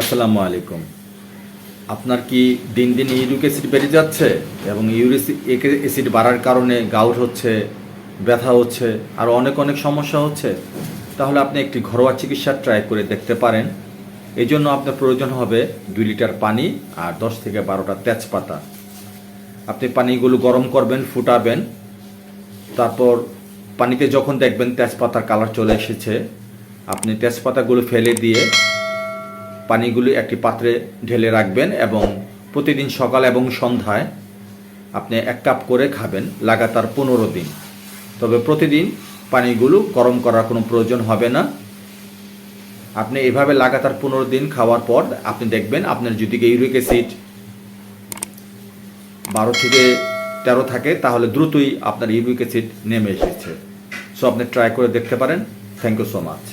আসসালামু আলাইকুম। আপনার কি দিন দিন ইউরিক অ্যাসিড বেড়ে যাচ্ছে এবং ইউরিক অ্যাসিড বাড়ার কারণে গাউট হচ্ছে, ব্যথা হচ্ছে, আর অনেক অনেক সমস্যা হচ্ছে? তাহলে আপনি একটি ঘরোয়া চিকিৎসা ট্রাই করে দেখতে পারেন। এই জন্য আপনার প্রয়োজন হবে দুই লিটার পানি আর দশ থেকে বারোটা তেজপাতা। আপনি পানিগুলো গরম করবেন, ফুটাবেন। তারপর পানিতে যখন দেখবেন তেজপাতার কালার চলে এসেছে, আপনি তেজপাতাগুলো ফেলে দিয়ে পানিগুলি একটি পাত্রে ঢেলে রাখবেন এবং প্রতিদিন সকাল এবং সন্ধ্যায় আপনি এক কাপ করে খাবেন, লাগাতার পনেরো দিন। তবে প্রতিদিন পানিগুলো গরম করার কোনো প্রয়োজন হবে না। আপনি এভাবে লাগাতার পনেরো দিন খাওয়ার পর আপনি দেখবেন আপনার যদি ইউরিক অ্যাসিড বারো থেকে তেরো থাকে, তাহলে দ্রুতই আপনার ইউরিক অ্যাসিড নেমে এসেছে। সো আপনি ট্রাই করে দেখতে পারেন। Thank you so much